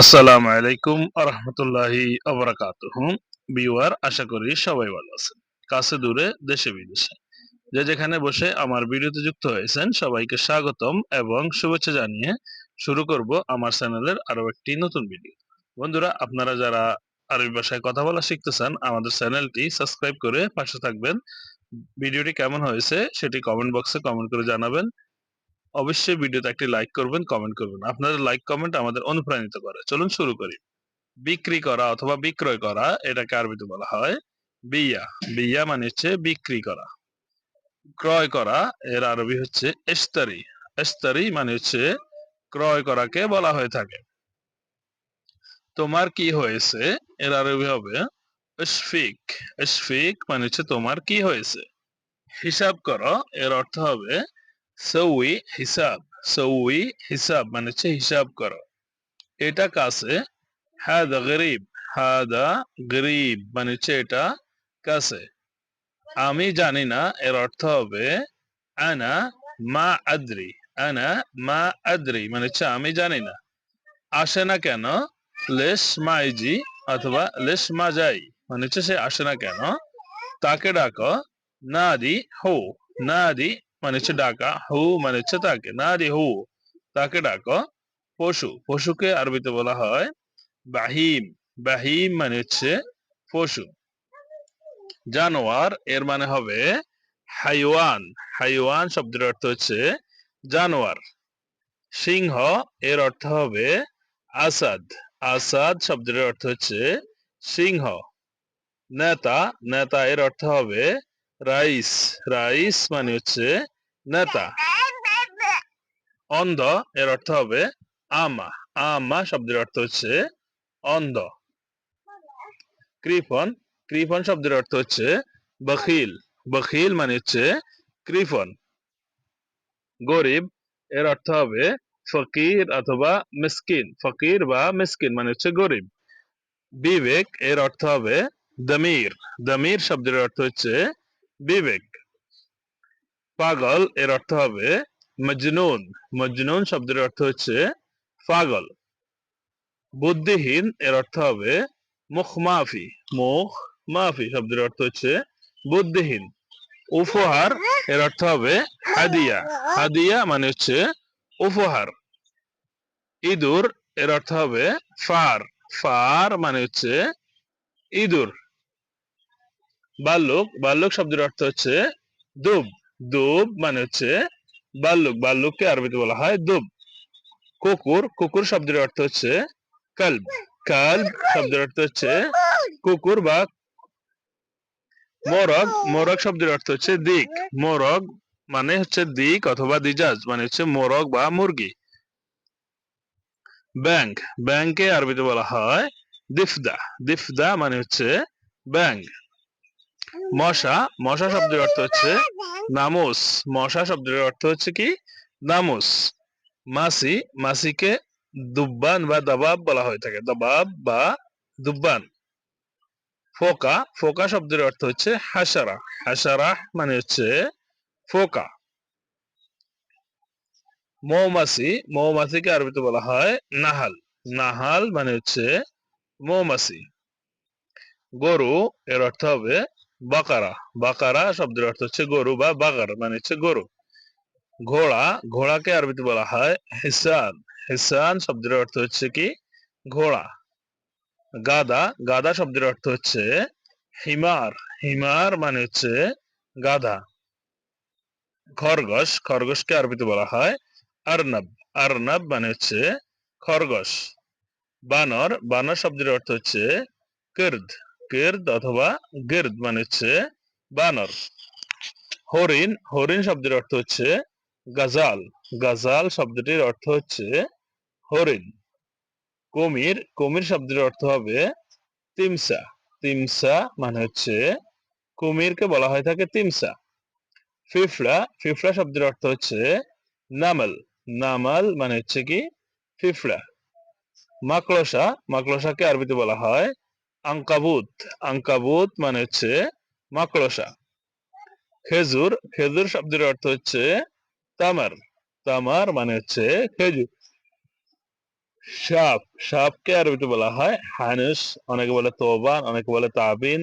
আসসালামু আলাইকুম আরহামতুল্লাহি আবরাকাতুহ। বিওয়ার আশা করি সবাই ভালো আছেন। কাছে দূরে দেশে বিদেশে। যে যেখানে বসে আমার ভিডিওতে যুক্ত হয়েছেন, সবাইকে স্বাগতম এবং শুভেচ্ছা জানিয়ে শুরু করব আমার চ্যানেলের আরও একটি নতুন ভিডিও। বন্ধুরা, আপনারা যারা আরবি ভাষায় কথা বলা শিখতেছেন, আমাদের চ্যানেলটি সাবস্ক্রাইব করে পাশে থাকবেন। ভিডিওটি কেমন হয়েছে সেটি কমেন্ট বক্সে কমেন্ট করে জানাবেন। অবশ্যই ভিডিওতে একটি লাইক করবেন কমেন্ট করবেন। আপনাদের লাইক কমেন্ট আমাদের অনুপ্রাণিত করে। চলুন শুরু করি। বিক্রি করা অথবা বিক্রয় করা, এটাকে আরবিতে বলা হয় বিয়া। বিয়া মানে হচ্ছে বিক্রি করা। ক্রয় করা, এর আরবি হচ্ছে এস্তারি এস্তারি মানে হচ্ছে ক্রয় করাকে বলা হয়ে থাকে। তোমার কি হয়েছে? এর আরবি হবে ইশফিক। ইশফিক মানে হচ্ছে তোমার কি হয়েছে? হিসাব করো, এর অর্থ হবে সৌই হিসাব সৌই হিসাব মানে হচ্ছে হিসাব করো। এটা কাছে, হাদা গরিব হাদা গরিব মানে হচ্ছে এটা কাছে। আমি জানি না, এর অর্থ হবে আনা মা আদ্রি, আনা মা আদ্রি মানে হচ্ছে আমি জানি না। আসে না কেন? লেশ মাইজি অথবা লেশ মাজাই মানে হচ্ছে সে আসে না কেন? তাকে ডাকো, নাদি হো, নাদি মানে হচ্ছে ডাকা হু মানে হচ্ছে তাকে নাদি হু তাকে ডাকো পশু পশুকে আরবিতে বলা হয় বাহিম বাহিম মানে হচ্ছে পশু জানোয়ার এর মানে হবে হাইওয়ান হাইওয়ান শব্দের অর্থ হচ্ছে জানোয়ার সিংহ এর অর্থ হবে আসাদ আসাদ শব্দের অর্থ হচ্ছে সিংহ নেতা নেতা এর অর্থ হবে রাইস রাইস মানে হচ্ছে নেতা। অন্ধ এর অর্থ হবে আমা। আমা শব্দের অর্থ হচ্ছে অন্ধ। কৃপন কৃপন শব্দের অর্থ হচ্ছে বখিল। বখিল মানে হচ্ছে কৃপন গরিব এর অর্থ হবে ফকির অথবা মিসকিন। ফকির বা মিসকিন মানে হচ্ছে গরিব। বিবেক এর অর্থ হবে দমির। দমির শব্দের অর্থ হচ্ছে বিবেক। পাগল এর অর্থ হবে মজনুন। মজনুন শব্দের অর্থ হচ্ছে পাগল। বুদ্ধিহীন এর অর্থ হবে মুখ মাফি মুখ মাফি শব্দের অর্থ হচ্ছে বুদ্ধিহীন। উপহার এর অর্থ হবে হাদিয়া। হাদিয়া মানে হচ্ছে উপহার। ইঁদুর এর অর্থ হবে ফার। ফার মানে হচ্ছে ইঁদুর। বাল্যক বাল্যক শব্দের অর্থ হচ্ছে দুব। দুব মানে হচ্ছে বাল্যক, বাল্যককে আরবিতে বলা হয় দুব। কুকুর কুকুর শব্দের অর্থ হচ্ছে কালব। কালব শব্দের অর্থ হচ্ছে কুকুর বা মোরগ। মোরগ শব্দের অর্থ হচ্ছে দিক। মোরগ মানে হচ্ছে দিক অথবা দিজাজ মানে হচ্ছে মোরগ বা মুরগি। ব্যাংক। ব্যাংকে আরবিতে বলা হয় দিফদা। দিফদা মানে হচ্ছে ব্যাংক। মশা মশা শব্দের অর্থ হচ্ছে নামুস। মশা শব্দের অর্থ হচ্ছে কি? নামুস। মাসি মাসিকে দুব্বান বা দাবাব বলা হয়ে থাকে। দাবাব বা দুব্বান। ফোকা ফোকা শব্দের অর্থ হচ্ছে হাসারা। হাসারা মানে হচ্ছে ফোকা। মৌমাছি মৌমাছিকে আরবিতে বলা হয় নাহাল। নাহাল মানে হচ্ছে মৌমাছি। গরু এর অর্থ হবে বাকারা। বাকারা শব্দের অর্থ হচ্ছে গরু বা বাগার মানে হচ্ছে গরু। ঘোড়া, ঘোড়াকে আরবিতে বলা হয় হিসান। হিসান শব্দের অর্থ হচ্ছে কি? ঘোড়া। গাদা গাদা শব্দের অর্থ হচ্ছে হিমার। হিমার মানে হচ্ছে গাধা। খরগোশ, খরগোশকে আরবিতে বলা হয় আরনাব। আরনাব মানে হচ্ছে খরগোশ। বানর বানর শব্দের অর্থ হচ্ছে কির্দ। কির্দ অথবা গির্দ মানে হচ্ছে বানর হরিণ হরিণ শব্দের অর্থ হচ্ছে গাজাল। গাজাল শব্দটির অর্থ হচ্ছে হরিণ। কুমির কুমির শব্দের অর্থ হবে তিমসা। তিমসা মানে হচ্ছে কুমিরকে বলা হয়ে থাকে তিমসা। ফিফড়া ফিফড়া শব্দের অর্থ হচ্ছে নামাল। নামাল মানে হচ্ছে কি? ফিফড়া মাকড়সা, মাকড়সাকে আরবিতে বলা হয় আঙ্কাবুত আঙ্কাবুত মানে হচ্ছে মাকড়সা। খেজুর খেজুর শব্দের অর্থ হচ্ছে তামার। তামার মানে হচ্ছে খেজুর। সাপ, সাপকে আরবিতে বলা হয় হানুস, অনেকে বলে তোবান অনেকে বলে তাবিন,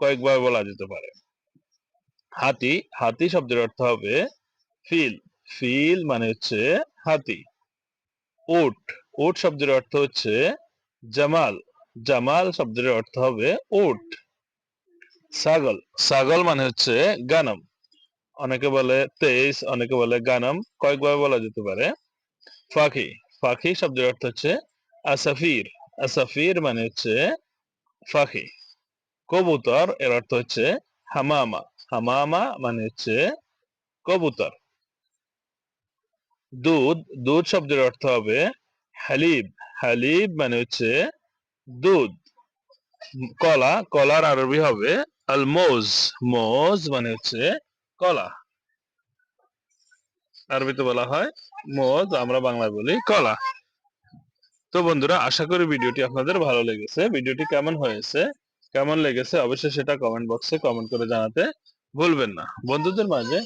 কয়েকবার বলা যেতে পারে। হাতি হাতি শব্দের অর্থ হবে ফিল। ফিল মানে হচ্ছে হাতি। উট উট শব্দের অর্থ হচ্ছে জামাল। জামাল শব্দের অর্থ হবে উট। ছাগল। ছাগল মানে হচ্ছে গানম। অনেকে বলে তেইশ, অনেকে বলে গানম। কয়েকবার বলা যেতে পারে। পাখি পাখি শব্দের অর্থ হচ্ছে আসাফির। আসাফির মানে হচ্ছে পাখি কবুতর এর অর্থ হচ্ছে হামামা। হামামা মানে হচ্ছে কবুতর। দুধ। দুধ শব্দের অর্থ হবে হালিব। হালিব মানে হচ্ছে দুধ। কলা, কলার আরবি হবে আল মোজ মোজ মানে হচ্ছে কলা। আরবিতে বলা হয় মোজ, আমরা বাংলায় বলি কলা। তো বন্ধুরা, আশা করি ভিডিওটি আপনাদের ভালো লেগেছে। ভিডিওটি কেমন হয়েছে, কেমন লেগেছে, অবশ্যই সেটা কমেন্ট বক্সে কমেন্ট করে জানাতে ভুলবেন না। বন্ধুদের মাঝে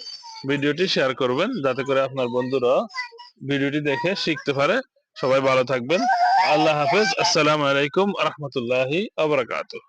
ভিডিওটি শেয়ার করবেন, যাতে করে আপনার বন্ধুরা ভিডিওটি দেখে শিখতে পারে। সবাই ভালো থাকবেন। আল্লাহ হাফেজ আসসালামু আলাইকুম রহমতুল্লাহি আবরাকাতুহ